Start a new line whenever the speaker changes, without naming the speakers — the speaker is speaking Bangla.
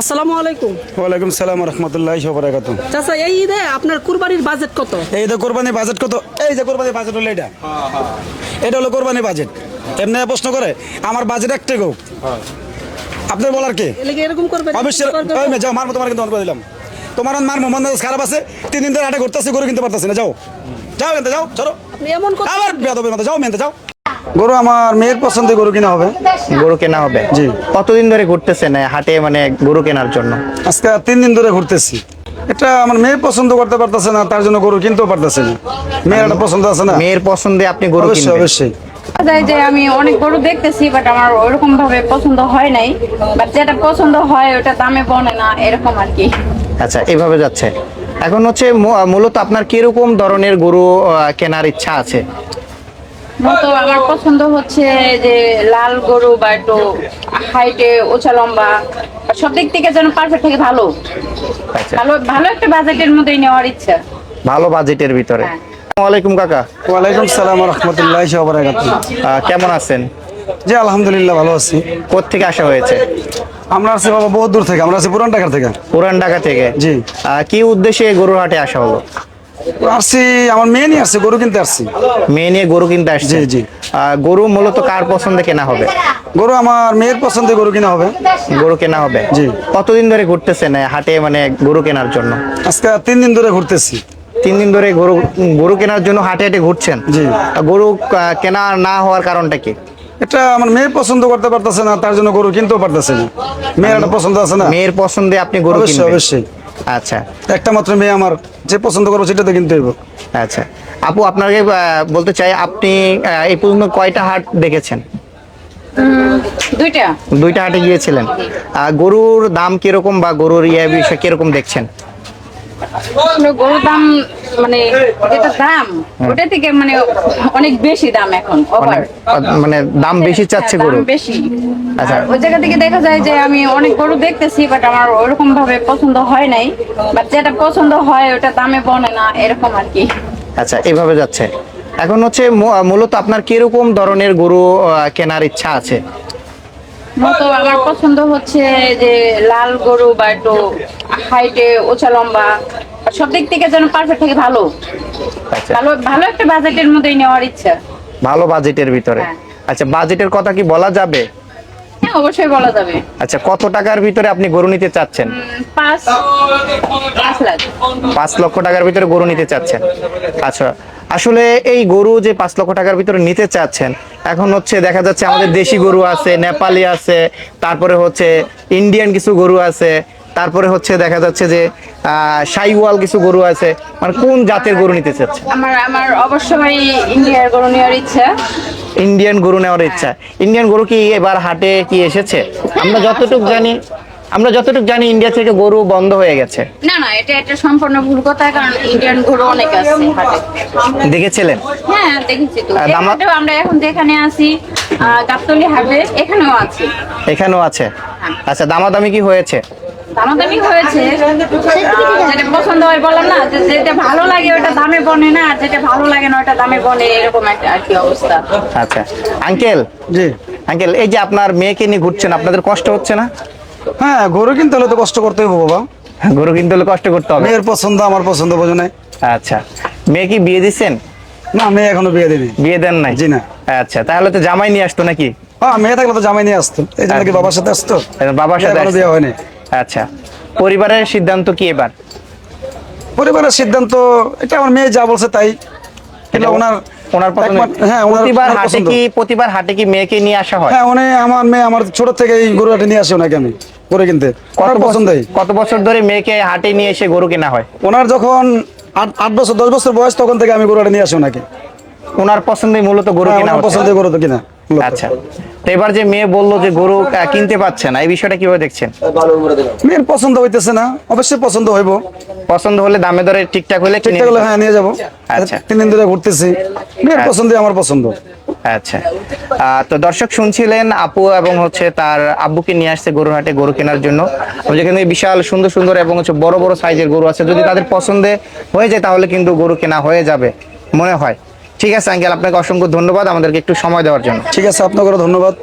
আসসালামু আলাইকুম।
ওয়ালাইকুম সালাম রহমতুল্লাহ সবরাকাত
চাচা এই ঈদে আপনার কুরবানির বাজেট কত?
এই যে কোরবানি বাজেট কত? এই যে কোরবানি বাজেট হলো এটা। এটা হলো কোরবানি বাজেট এমনি প্রশ্ন করে আমার বাজেট একটাই গো। আপনার বলার কি?
এরকম করবে
অবশ্যই। যাও মারবো তোমার কিন্তু অন করে দিলাম। তোমার মারবো মন খারাপ আছে তিন দিন ধরে হাটে ঘুরতেছে গরু কিনতে পারতেছি না যাও। যাও এনতে যাও চলো
এমন
আবার বেদবের মতো যাও মেনতে যাও। গরু আমার মেয়ের পছন্দের গরু কিনা হবে?
গরু কেনা হবে?
জি।
কতদিন ধরে ঘুরতেছেন হাটে মানে গরু কেনার জন্য?
আজকে তিন দিন ধরে ঘুরতেছি। এটা আমার মেয়ে পছন্দ করতে পারতেছে না তার জন্য গরু কিনতেও পারতেছে না। মেয়ের একটা পছন্দ আছে না?
মেয়ের পছন্দে আপনি গরু কিনবেন।
অবশ্যই।
যায় যে আমি অনেক গরু দেখতেছি বাট আমার ওরকম ভাবে পছন্দ হয় নাই। বাট যেটা পছন্দ হয় ওটা দামে বনে না এরকম আর কি।
আচ্ছা এভাবে যাচ্ছে। এখন হচ্ছে মূলত আপনার কীরকম ধরনের গরু আহ, কেনার ইচ্ছা আছে?
মতো আমার পছন্দ হচ্ছে যে লাল গরু বা একটু হাইটে ওচা লম্বা সব দিক থেকে যেন পারফেক্ট থেকে ভালো।
আচ্ছা।
ভালো ভালো একটা বাজেটের মধ্যেই নেওয়ার ইচ্ছা।
ভালো বাজেটের ভিতরে।
হ্যাঁ।
আসসালামু আলাইকুম কাকা।
ওয়ালাইকুম সালাম রহমতুল্লাহ
কেমন আছেন?
জি আলহামদুলিল্লাহ ভালো আছি।
কোত্থেকে আসা হয়েছে?
আমরা আছি বাবা বহুত দূর থেকে আমরা আছি পুরান ঢাকা থেকে।
পুরান ঢাকা থেকে?
জি।
আহ, কি উদ্দেশ্যে গরুর হাটে আসা হলো?
আসছি আমার মেয়ে নিয়ে আসছে গরু কিনতে আসছি
মেয়ে নিয়ে গরু কিনতে আসছে?
জি, জি।
গরু মূলত কার পছন্দে কেনা হবে?
গরু আমার মেয়ের পছন্দের গরু কিনা হবে।
গরু কেনা হবে?
জি।
কতদিন ধরে ঘুরতেছেন হাটে মানে গরু কেনার জন্য?
আজকে তিন দিন ধরে ঘুরতেছি।
তিন দিন ধরে গরু গরু কেনার জন্য হাটে হাটে ঘুরছেন?
জি।
গরু কেনা না হওয়ার কারণটা কি?
এটা আমার মেয়ে পছন্দ করতে পারতেছে না তার জন্য গরু কিনতেও পারতেছে না। মেয়ের একটা পছন্দ আছে না?
মেয়ের পছন্দে আপনি গরু
অবশ্যই অবশ্যই।
আচ্ছা।
একটা মাত্র মেয়ে আমার যে পছন্দ করব সেটাতে কিনতে হইব।
আচ্ছা। আপু আপনাকে বলতে চাই আপনি এই পর্যন্ত কয়টা হাট দেখেছেন?
দুইটা।
দুইটা হাটে গিয়েছিলেন। গরুর দাম কীরকম বা গরুর ইয়ে বিষয় কীরকম দেখছেন?
গরুর দাম মানে যেটা দাম ওটা থেকে মানে অনেক বেশি দাম এখন
মানে দাম বেশি চাচ্ছে
হ্যাঁ,
গরু
বেশি।
আচ্ছা।
ওই জায়গা থেকে দেখা যায় যে আমি অনেক গরু দেখতেছি বাট আমার ওরকম ভাবে পছন্দ হয় নাই। বাট যেটা পছন্দ হয় ওটা দামে বনে না এরকম আর কি।
আচ্ছা এইভাবে যাচ্ছে। এখন হচ্ছে মূলত আপনার কীরকম ধরনের গরু কেনার ইচ্ছা আছে?
মতো আমার পছন্দ হচ্ছে যে লাল গরু বা একটু হাইটে ওচা লম্বা সব দিক থেকে যেন পারফেক্ট থেকে ভালো।
আচ্ছা।
ভালো ভালো একটা বাজেটের মধ্যেই নেওয়ার ইচ্ছা।
ভালো বাজেটের ভিতরে।
হ্যাঁ।
আচ্ছা বাজেটের কথা কি বলা যাবে?
হ্যাঁ অবশ্যই বলা যাবে।
আচ্ছা কত টাকার ভিতরে আপনি গরু নিতে চাচ্ছেন?
উম, পাঁচ পাঁচ লাখ।
পাঁচ লক্ষ টাকার ভিতরে গরু নিতে চাচ্ছেন। আচ্ছা আসলে এই গরু যে পাঁচ লক্ষ টাকার ভিতরে নিতে চাচ্ছেন এখন হচ্ছে দেখা যাচ্ছে আমাদের দেশি গরু আছে নেপালি আছে তারপরে হচ্ছে ইন্ডিয়ান কিছু গরু আছে তারপরে হচ্ছে দেখা যাচ্ছে যে সাইওয়াল কিছু গরু আছে। মানে কোন জাতের গরু নিতে চাচ্ছে?
আমার আমার অবশ্যই ইন্ডিয়ার গরু নেওয়ার ইচ্ছা।
ইন্ডিয়ান গরু নেওয়ার ইচ্ছা। ইন্ডিয়ান গরু কি এবার হাটে কি এসেছে? আমরা যতটুকু জানি আমরা যতটুকু জানি ইন্ডিয়া থেকে গরু বন্ধ হয়ে গেছে।
না না এটা এটা সম্পূর্ণ ভুল কথা কারণ ইন্ডিয়ান গরু অনেক আছে হাটে।
দেখেছিলেন?
হ্যাঁ দেখেছি তো। আমরা এখন যেখানে আছি গাবতলী হাটে এখানেও আছে।
এখানেও আছে? আচ্ছা দামাদামি কি হয়েছে?
দামাদামি হয়েছে। যেটা পছন্দ হয় বললাম না যেটা ভালো লাগে ওটা দামে বনে না যেটা ভালো লাগে না ওটা দামে বনে এরকম একটা আর কি অবস্থা।
আচ্ছা। আঙ্কেল?
জি।
আঙ্কেল এই যে আপনার মেয়েকে নিয়ে ঘুরছেন আপনাদের কষ্ট হচ্ছে না?
হ্যাঁ গরু কিনতে হলে তো কষ্ট করতে হইব বাবা।
গরু কিনতে হলে কষ্ট করতে হবে।
মেয়ের পছন্দ আমার পছন্দ বোঝো নাই।
আচ্ছা। মেয়ে কি বিয়ে দিচ্ছেন?
না মেয়ে এখনও বিয়ে দিনি
বিয়ে দেন নাই?
জি না।
আচ্ছা তাহলে তো জামাই নিয়ে আসতো নাকি?
হ্যাঁ মেয়ে থাকলে তো জামাই নিয়ে আসতো। এই জন্য কি বাবার সাথে আসতো?
বাবার সাথে।
বিয়ে হয়নি।
আচ্ছা পরিবারের সিদ্ধান্ত কি এবার?
পরিবারের সিদ্ধান্ত এটা আমার মেয়ে যা বলছে তাই।
এটা
ওনার
ওনার পছন্দ।
হ্যাঁ
প্রতিবার হাটে কি প্রতিবার হাটে কি মেয়েকে নিয়ে আসা হয়?
হ্যাঁ উনি আমার মেয়ে আমার ছোট থেকে এই গরু হাটে নিয়ে আসে ওনাকে আমি গরু কিনতে।
কত
পছন্দই।
কত বছর ধরে মেয়েকে হাটে নিয়ে এসে গরু কেনা হয়?
ওনার যখন আট আট বছর দশ বছর বয়স তখন থেকে আমি গরু হাটে নিয়ে আসি ওনাকে।
ওনার পছন্দে মূলত গরু
হ্যাঁ,
কেনা
ওনার গরু তো কিনা।
আচ্ছা। তো এবার যে মেয়ে বলল যে গরু আহ, কিনতে পাচ্ছে না এই বিষয়টা কীভাবে দেখছেন?
মেয়ের পছন্দ হইতেছে না অবশ্যই পছন্দ হইব।
পছন্দ হলে দামে দরে ঠিকঠাক হলে কিনে
ঠিকঠাক হলে হ্যাঁ নিয়ে যাব।
আচ্ছা।
তিন দিন ধরে ঘুরতেছি। মেয়ের
আচ্ছা।
পছন্দই আমার পছন্দ।
আচ্ছা। তো দর্শক শুনছিলেন আপু এবং হচ্ছে তার আব্বুকে নিয়ে আসছে গরুর হাটে গরু কেনার জন্য। যেখানে বিশাল সুন্দর সুন্দর এবং হচ্ছে বড় বড় সাইজের গরু আছে। যদি তাদের পছন্দে হয়ে যায় তাহলে কিন্তু গরু কেনা হয়ে যাবে মনে হয়। ঠিক আছে আঙ্কেল আপনাকে অসংখ্য ধন্যবাদ আমাদেরকে একটু সময় দেওয়ার জন্য
ঠিক আছে আপনাকে ধন্যবাদ.